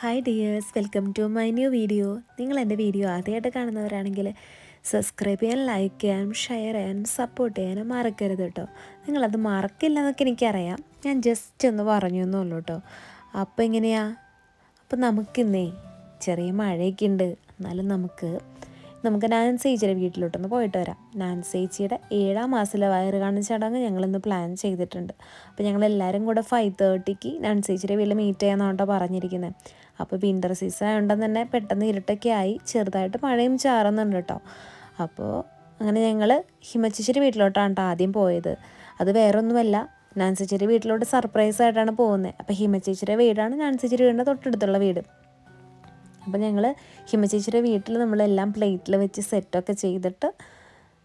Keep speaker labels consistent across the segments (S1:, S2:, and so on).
S1: Hi dears welcome to my new video നിങ്ങൾ എന്റെ video ആദ്യമായിട്ട് കാണുന്നവരാണെങ്കിൽ സബ്സ്ക്രൈബ് ചെയ്യാൻ ലൈക്ക് ചെയ്യാനും ഷെയർ ചെയ്യാനും സപ്പോർട്ട് ചെയ്യാനും മറക്കരുത് കേട്ടോ നിങ്ങളത് മറക്കില്ല എന്നൊക്കെ എനിക്കറിയാം. ഞാൻ ജസ്റ്റ് ഒന്ന് പറഞ്ഞു എന്നുള്ളൂ കേട്ടോ അപ്പോൾ എങ്ങനെയാ? അപ്പോൾ നമുക്കിന്നേ ചെറിയ മഴയൊക്കെ ഉണ്ട്. എന്നാലും നമുക്ക് നമുക്ക് നാൻസേച്ചിയുടെ വീട്ടിലോട്ടൊന്ന് പോയിട്ട് വരാം. നാൻസേച്ചിയുടെ ഏഴാം മാസത്തിലെ വയറ് കാണുന്ന ചടങ്ങ് ഞങ്ങളിന്ന് പ്ലാൻ ചെയ്തിട്ടുണ്ട്. അപ്പോൾ ഞങ്ങൾ എല്ലാവരും കൂടെ ഫൈവ് തേർട്ടിക്ക് നാൻസേച്ചിയുടെ വീട്ടിൽ മീറ്റ് ചെയ്യാമെന്നാണ് പറഞ്ഞിരിക്കുന്നത് അപ്പോൾ വിന്റർ സീസൺ ആയതുകൊണ്ട് തന്നെ പെട്ടെന്ന് ഇരുട്ടൊക്കെ ആയി. ചെറുതായിട്ട് മഴയും ചാറുന്നുണ്ട് കേട്ടോ അപ്പോൾ അങ്ങനെ ഞങ്ങൾ ഹിമച്ചേച്ചിയുടെ വീട്ടിലോട്ടാണ് ആദ്യം പോയത്. അത് വേറെ ഒന്നുമല്ല നാൻസേച്ചിയുടെ വീട്ടിലോട്ട് സർപ്രൈസ് ആയിട്ടാണ് പോകുന്നത് അപ്പോൾ ഹിമച്ചേച്ചിയുടെ വീടാണ് നാൻസേച്ചിയുടെ വീടിന്റെ തൊട്ടടുത്തുള്ള വീട്. അപ്പോൾ ഞങ്ങൾ ഹിമചേച്ചിയുടെ വീട്ടിൽ നമ്മളെല്ലാം പ്ലേറ്റിൽ വെച്ച് സെറ്റൊക്കെ ചെയ്തിട്ട്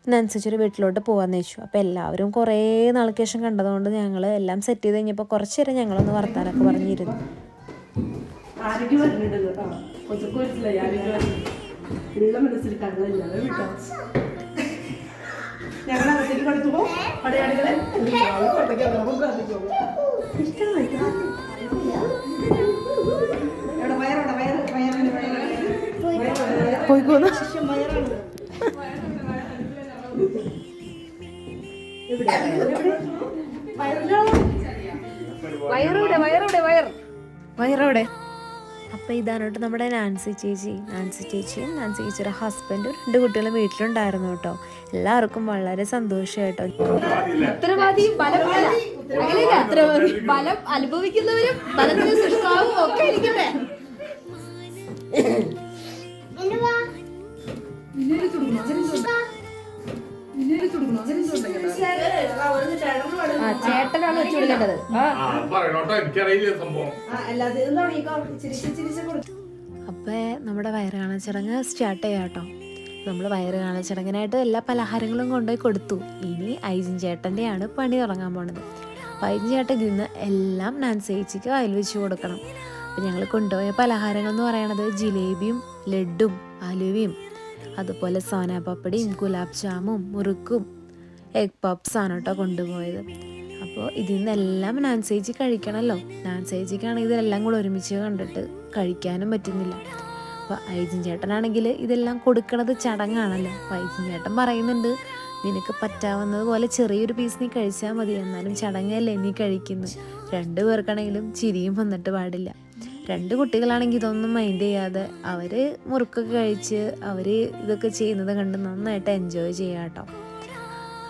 S1: നനുസരിച്ചൊരു വീട്ടിലോട്ട് പോകാമെന്ന് വെച്ചു. അപ്പോൾ എല്ലാവരും കുറേ നാൾക്ക് ശേഷം കണ്ടതുകൊണ്ട് ഞങ്ങൾ എല്ലാം സെറ്റ് ചെയ്ത് കഴിഞ്ഞപ്പോൾ കുറച്ച് നേരം ഞങ്ങളൊന്ന് വർത്താനൊക്കെ പറഞ്ഞിരുന്നു.
S2: ഞങ്ങൾ കൊച്ചൊക്കെ മനസ്സിലായി
S1: പോയിക്കോന്നു.
S2: വയറവിടെ വയറെവിടെ വയർ.
S1: വയറോടെ. അപ്പോൾ ഇതാണ് കേട്ടോ നമ്മുടെ നാൻസി ചേച്ചി. നാൻസി ചേച്ചിയും നാൻസി ചേച്ചിയുടെ ഹസ്ബൻഡും രണ്ട് കുട്ടികളും വീട്ടിലുണ്ടായിരുന്നു കേട്ടോ. എല്ലാവർക്കും വളരെ സന്തോഷമായിട്ടോ
S3: ഉത്തരവാദി ബലം അല്ല. അങ്ങനെയല്ല ഉത്തരവാദി ബലം അനുഭവിക്കുന്നവരും സൃഷ്ടാവും ഒക്കെ ഇരിക്കട്ടെ ആ ചേട്ടനാണ് വെച്ച് കൊടുക്കേണ്ടത്.
S1: അപ്പോൾ നമ്മുടെ വയറ് കാണാൻ ചടങ്ങ് സ്റ്റാർട്ട് ചെയ്യാം കേട്ടോ നമ്മൾ വയറ് കാണാൻ ചടങ്ങിനായിട്ട് എല്ലാ പലഹാരങ്ങളും കൊണ്ടുപോയി കൊടുത്തു. ഇനി ഐജിൻ ചേട്ടന്റെയാണ് പണി തുടങ്ങാൻ പോണത്. അപ്പോൾ ഐജിൻ ചേട്ടൻ ഇതിന്ന് എല്ലാം നാൻസേച്ചിക്ക് അതിൽ വെച്ച് കൊടുക്കണം. അപ്പോൾ ഞങ്ങൾ കൊണ്ടുപോയ പലഹാരങ്ങൾ എന്ന് പറയണത് ജിലേബിയും ലഡും അലുവയും അതുപോലെ സോനാ പപ്പടിയും ഗുലാബ് ജാമും മുറുക്കും എഗ് പപ്സാണ് കേട്ടോ കൊണ്ടുപോയത്. അപ്പോൾ ഇതിൽ നിന്നെല്ലാം നാൻസേജി കഴിക്കണമല്ലോ നാൻസേജിക്കാണെങ്കിൽ ഇതെല്ലാം കൂടെ ഒരുമിച്ച് കണ്ടിട്ട് കഴിക്കാനും പറ്റുന്നില്ല. അപ്പോൾ ഐജിൻ ചേട്ടനാണെങ്കിൽ ഇതെല്ലാം കൊടുക്കണത് ചടങ്ങാണല്ലോ. അപ്പോൾ ഐജിൻ ചേട്ടൻ പറയുന്നുണ്ട് നിനക്ക് പറ്റാവുന്നത് പോലെ ചെറിയൊരു പീസ് നീ കഴിച്ചാൽ മതി. എന്നാലും ചടങ്ങല്ലേ നീ കഴിക്കുന്നു. രണ്ടു പേർക്കാണെങ്കിലും ചിരിയും വന്നിട്ട് പാടില്ല. രണ്ട് കുട്ടികളാണെങ്കിൽ ഇതൊന്നും മൈൻഡ് ചെയ്യാതെ അവർ മുറുക്കൊക്കെ കഴിച്ച് അവർ ഇതൊക്കെ ചെയ്യുന്നത് കണ്ട് നന്നായിട്ട് എൻജോയ് ചെയ്യാം കേട്ടോ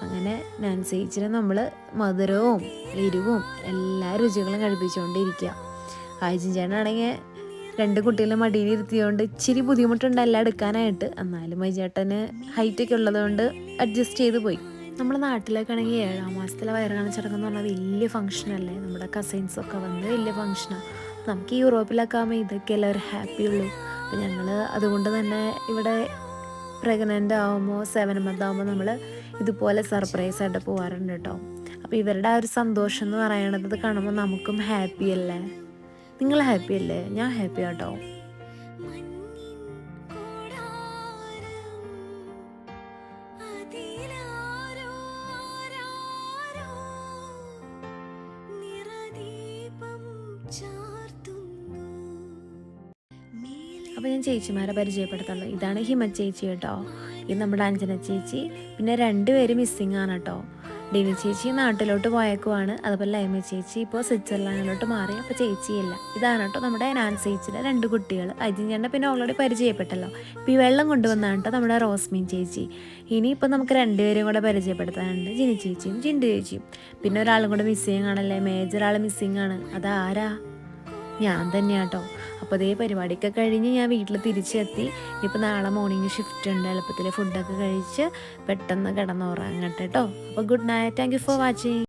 S1: അങ്ങനെ നാൻസേച്ചിനെ നമ്മൾ മധുരവും എരിവും എല്ലാ രുചികളും കഴിപ്പിച്ചുകൊണ്ടിരിക്കുക ആയിച്ചിൻ ചേട്ടനാണെങ്കിൽ രണ്ട് കുട്ടികളെ മടിയിൽ ഇരുത്തിയോണ്ട് ഇച്ചിരി ബുദ്ധിമുട്ടുണ്ട് എല്ലാം എടുക്കാനായിട്ട്. എന്നാലും മൈചേട്ടന് ഹൈറ്റൊക്കെ ഉള്ളതുകൊണ്ട് അഡ്ജസ്റ്റ് ചെയ്ത് പോയി. നമ്മുടെ നാട്ടിലൊക്കെ ആണെങ്കിൽ ഏഴാം മാസത്തിലെ വയറുകാണ ചടങ്ങ് എന്ന് പറഞ്ഞാൽ വലിയ ഫംഗ്ഷനല്ലേ നമ്മുടെ കസിൻസൊക്കെ വന്ന് വലിയ ഫംഗ്ഷനാണ് നമുക്ക് യൂറോപ്പിലൊക്കെ ആകുമ്പോൾ ഇതൊക്കെയല്ലേ ഒരു ഹാപ്പി ഉള്ളൂ. അപ്പോൾ ഞങ്ങൾ അതുകൊണ്ട് തന്നെ ഇവിടെ പ്രഗ്നന്റ് ആകുമ്പോൾ സെവൻ മന്ത് ആകുമ്പോൾ നമ്മൾ ഇതുപോലെ സർപ്രൈസ് ആയിട്ട് പോകാറുണ്ട് കേട്ടോ. അപ്പോൾ ഇവരുടെ ആ ഒരു സന്തോഷം എന്ന് പറയണത് കാണുമ്പോൾ നമുക്കും ഹാപ്പി അല്ലേ? നിങ്ങൾ ഹാപ്പി അല്ലേ? ഞാൻ ഹാപ്പി ആട്ടോ അപ്പോൾ ഞാൻ ചേച്ചിമാരെ പരിചയപ്പെടുത്തുള്ളൂ. ഇതാണ് ഹിമ ചേച്ചി കേട്ടോ. ഇത് നമ്മുടെ അഞ്ജന ചേച്ചി. പിന്നെ രണ്ടുപേര് മിസ്സിങ് ആണ് കേട്ടോ. ഡിനി ചേച്ചി നാട്ടിലോട്ട് പോയേക്കുവാണ്. അതുപോലെ ലൈമ ചേച്ചി ഇപ്പോൾ സ്വിറ്റ്സർലാൻഡിലോട്ട് മാറി. അപ്പോൾ ചേച്ചിയില്ല. ഇതാണ് കേട്ടോ നമ്മുടെ നാൻസ് ചേച്ചിയുടെ രണ്ട് കുട്ടികൾ. അജിൻ ചേട്ടൻ പിന്നെ ഓൾറെഡി പരിചയപ്പെട്ടല്ലോ. ഇപ്പോൾ ഈ വെള്ളം കൊണ്ടുവന്നാണ് കേട്ടോ നമ്മുടെ റോസ്മിൻ ചേച്ചി. ഇനിയിപ്പോൾ നമുക്ക് രണ്ടുപേരും കൂടെ പരിചയപ്പെടുത്താനുണ്ട്. ജിനി ചേച്ചിയും ജിൻഡു ചേച്ചിയും. പിന്നെ ഒരാളും കൂടെ മിസ്സിങ് ആണല്ലേ? മേജർ ആൾ മിസ്സിങ് ആണ്. അതാരാ? ഞാൻ തന്നെയാട്ടോ. അപ്പോൾ അതേ പരിപാടിയൊക്കെ കഴിഞ്ഞ് ഞാൻ വീട്ടിൽ തിരിച്ചെത്തി. ഇനിയിപ്പോൾ നാളെ മോർണിംഗ് ഷിഫ്റ്റ് ഉണ്ട്. എളുപ്പത്തിൽ ഫുഡൊക്കെ കഴിച്ച് പെട്ടെന്ന് കിടന്നുറങ്ങട്ടെ കേട്ടോ അപ്പോൾ good night thank you for watching